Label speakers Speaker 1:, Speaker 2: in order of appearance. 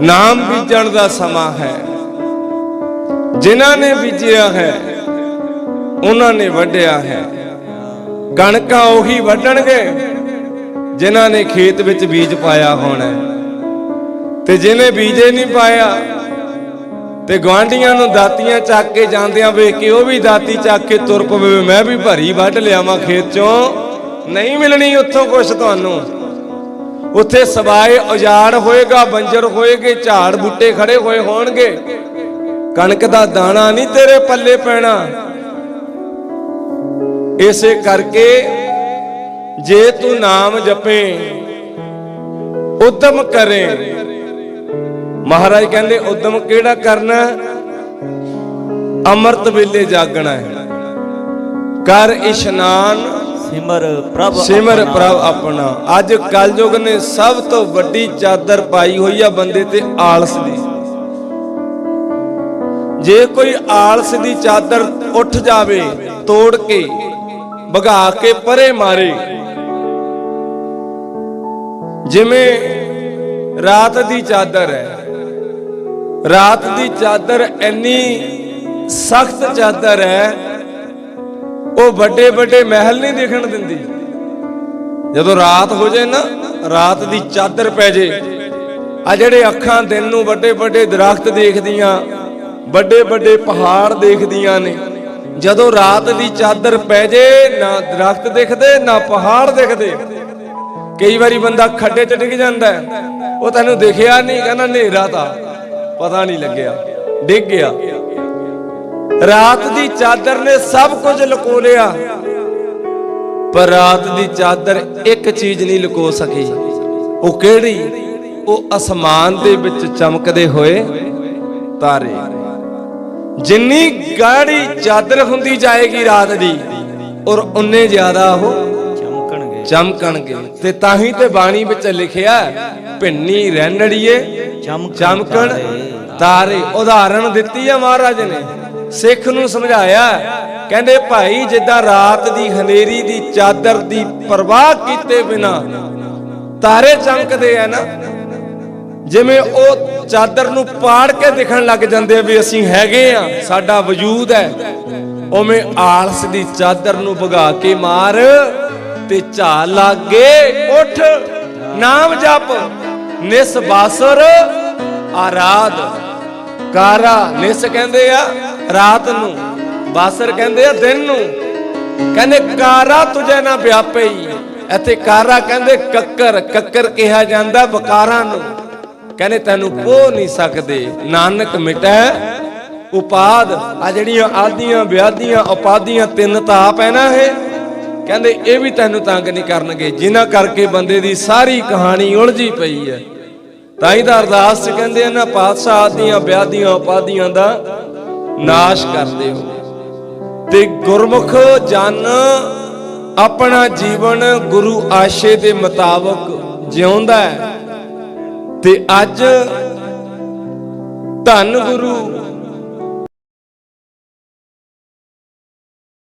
Speaker 1: ਨਾਮ ਬੀਜਣ ਦਾ ਸਮਾਂ ਹੈ। ਜਿਨ੍ਹਾਂ ਨੇ ਬੀਜਿਆ ਹੈ, ਉਹਨਾਂ ਨੇ ਵੱਢਿਆ ਹੈ। ਕਣਕਾਂ ਉਹੀ ਵੱਢਣਗੇ, ਜਿਨ੍ਹਾਂ ਨੇ ਖੇਤ ਵਿੱਚ ਬੀਜ ਪਾਇਆ ਹੋਣਾ ਤੇ ਜਿਹਨੇ ਬੀਜੇ ਨਹੀਂ ਪਾਇਆ, ਤੇ ਗਵਾਂਡੀਆਂ ਨੂੰ ਦਾਤੀਆਂ ਚੱਕ ਕੇ ਜਾਂਦਿਆਂ ਵੇਖ ਕੇ ਉਹ ਵੀ ਦਾਤੀ ਚੱਕ ਕੇ ਤੁਰ ਪਵੇ, ਮੈਂ ਵੀ ਭਰੀ ਵੱਢ ਲਿਆਵਾਂ ਖੇਤ ਚੋਂ। ਨਹੀਂ ਮਿਲਣੀ ਉੱਥੋਂ ਕੁਛ ਤੁਹਾਨੂੰ। ਉੱਥੇ ਸਵਾਏ ਉਜਾੜ ਹੋਏਗਾ, ਬੰਜਰ ਹੋਏਗੇ, ਝਾੜ ਬੂਟੇ ਖੜੇ ਹੋਏ ਹੋਣਗੇ। ਕਣਕ ਦਾ ਦਾਣਾ ਨਹੀਂ ਤੇਰੇ ਪੱਲੇ ਪੈਣਾ। ਇਸੇ ਕਰਕੇ ਜੇ ਤੂੰ ਨਾਮ ਜਪੇ, ਉਦਮ ਕਰੇ। ਮਹਾਰਾਜ ਕਹਿੰਦੇ, ਉਦਮ ਕਿਹੜਾ ਕਰਨਾ? ਅੰਮ੍ਰਿਤ ਵੇਲੇ ਜਾਗਣਾ ਹੈ। ਕਰ ਇਸ਼ਨਾਨ
Speaker 2: ਸਿਮਰ ਪ੍ਰਭ
Speaker 1: ਸਿਮਰ। ਪ੍ਰਭ ਆਪਣਾ। ਅੱਜ ਕਲਯੁਗ ਨੇ ਸਭ ਤੋਂ ਵੱਡੀ ਚਾਦਰ ਪਾਈ ਹੋਈ ਆ ਬੰਦੇ ਤੇ ਆਲਸ ਦੀ। ਜੇ ਕੋਈ ਆਲਸ ਦੀ ਚਾਦਰ ਉੱਠ ਜਾਵੇ ਤੋੜ ਕੇ ਭਗਾ ਕੇ ਪਰੇ ਮਾਰੇ। ਜਿਵੇਂ ਰਾਤ ਦੀ ਚਾਦਰ ਹੈ। ਰਾਤ ਦੀ ਚਾਦਰ ਇੰਨੀ ਸਖਤ ਚਾਦਰ ਹੈ ਉਹ ਵੱਡੇ ਵੱਡੇ ਮਹਿਲ ਨਹੀਂ ਦੇਖਣ ਦਿੰਦੀ। ਜਦੋਂ ਰਾਤ ਹੋ ਜਾਏ ਨਾ, ਰਾਤ ਦੀ ਚਾਦਰ ਪੈ ਜੇ। ਆ ਜਿਹੜੇ ਅੱਖਾਂ ਦਿਨ ਨੂੰ ਵੱਡੇ ਵੱਡੇ ਦਰਖਤ ਦੇਖਦੀਆਂ, ਵੱਡੇ ਵੱਡੇ ਪਹਾੜ ਦੇਖਦੀਆਂ ਨੇ। ਜਦੋਂ ਰਾਤ ਦੀ ਚਾਦਰ ਪੈ ਜੇ, ਨਾ ਦਰਖਤ ਦਿਖਦੇ, ਨਾ ਪਹਾੜ ਦਿਖਦੇ। ਕਈ ਵਾਰੀ ਬੰਦਾ ਖੱਡੇ ਚ ਡਿੱਗ ਜਾਂਦਾ ਉਹ ਤੈਨੂੰ ਦਿਖਿਆ ਨਹੀਂ, ਕਹਿੰਦਾ ਹਨੇਰਾ ਤਾਂ ਪਤਾ ਨਹੀਂ ਲੱਗਿਆ। ਡਿੱਗ ਗਿਆ। ਰਾਤ ਦੀ ਚਾਦਰ ਨੇ ਸਭ ਕੁਝ ਲੁਕੋ ਲਿਆ। ਪਰ ਰਾਤ ਦੀ ਚਾਦਰ ਇੱਕ ਚੀਜ਼ ਨਹੀਂ ਲੁਕੋ ਸਕੀ। ਉਹ ਕਿਹੜੀ? ਉਹ ਅਸਮਾਨ ਦੇ ਵਿੱਚ ਚਮਕਦੇ ਹੋਏ ਤਾਰੇ। ਜਿੰਨੀ ਗਾੜੀ ਚਾਦਰ ਹੁੰਦੀ ਜਾਏਗੀ ਰਾਤ ਦੀ ਔਰ ਉਨੇ ਜ਼ਿਆਦਾ ਉਹ
Speaker 2: ਚਮਕਣਗੇ।
Speaker 1: ਚਮਕਣਗੇ। ਤੇ ਤਾਂ ਹੀ ਤੇ ਬਾਣੀ ਵਿੱਚ ਲਿਖਿਆ ਭਿੰਨੀ ਰਹਿਣੜੀਏ ਚਮਕਣ
Speaker 2: ਤਾਰੇ।
Speaker 1: ਤਾਰੇ। ਉਦਾਹਰਣ ਦਿੱਤੀ ਹੈ ਮਹਾਰਾਜ ਨੇ। ਸਿੱਖ ਨੂੰ ਸਮਝਾਇਆ। ਕਹਿੰਦੇ, ਭਾਈ, ਜਿੱਦਾਂ ਰਾਤ ਦੀ ਹਨੇਰੀ ਦੀ ਚਾਦਰ ਦੀ ਪਰਵਾਹ ਕੀਤੇ ਬਿਨਾ ਤਾਰੇ ਚਮਕਦੇ ਆ ਨਾ, ਜਿਵੇਂ ਉਹ ਚਾਦਰ ਨੂੰ ਪਾੜ ਕੇ ਦਿਖਣ ਲੱਗ ਜਾਂਦੇ ਆ ਵੀ ਅਸੀਂ ਹੈਗੇ ਆ, ਸਾਡਾ ਵਜੂਦ ਹੈ। ਉਵੇਂ ਆਲਸ ਦੀ ਚਾਦਰ ਨੂੰ ਭਗਾ ਕੇ ਮਾਰ ਤੇ ਝਾ ਲਾਗੇ ਉੱਠ, ਨਾਮ ਜਪ, ਨਿਸ ਬਾਸਰ ਆਰਾਧ। ਕਾਰਾ, ਨਿਸ ਕਹਿੰਦੇ ਆ ਰਾਤ ਨੂੰ, ਬਾਸਰ ਕਹਿੰਦੇ ਆ ਦਿਨ ਨੂੰ। ਕਹਿੰਦੇ ਕਾਰਾ ਤੁਝੇ ਨਾ ਵਿਆਪਈ ਇੱਥੇ ਕਾਰਾ ਕਹਿੰਦੇ ਕੱਕਰ ਕੱਕਰ ਕਿਹਾ ਜਾਂਦਾ ਵਕਾਰਾਂ ਨੂੰ। ਕਹਿੰਦੇ ਤੈਨੂੰ ਪੋ ਨਹੀਂ ਸਕਦੇ, ਨਾਨਕ ਮਿਟੈ। ਉਪਾਦ, ਆ ਜਿਹੜੀਆਂ ਆਦੀਆਂ, ਵਿਆਦੀਆਂ, ਉਪਾਦੀਆਂ, ਤਿੰਨ ਤਾਂ ਆਪ ਹੈ ਨਾ ਇਹ। ਕਹਿੰਦੇ ਇਹ ਵੀ ਤੈਨੂੰ ਤੰਗ ਨਹੀਂ ਕਰਨਗੇ, ਜਿਨ੍ਹਾਂ ਕਰਕੇ ਬੰਦੇ ਦੀ ਸਾਰੀ ਕਹਾਣੀ ਉਲਝੀ ਪਈ ਹੈ। ਤਾਂ ਹੀ ਤਾਂ ਅਰਦਾਸ ਚ ਕਹਿੰਦੇ ਆ ਨਾ, ਪਾਤਸ਼ਾਹ ਆਦੀਆਂ, ਵਿਆਦੀਆਂ, ਉਪਾਦੀਆਂ ਦਾ ਨਾਸ਼ ਕਰਦੇ ਹੋ। ਤੇ ਗੁਰਮੁਖ ਜਨ ਆਪਣਾ ਜੀਵਨ ਗੁਰੂ ਆਸ਼ੇ ਦੇ ਮੁਤਾਬਕ ਜਿਉਂਦਾ ਹੈ। ਤੇ ਅੱਜ ਧੰਨ ਗੁਰੂ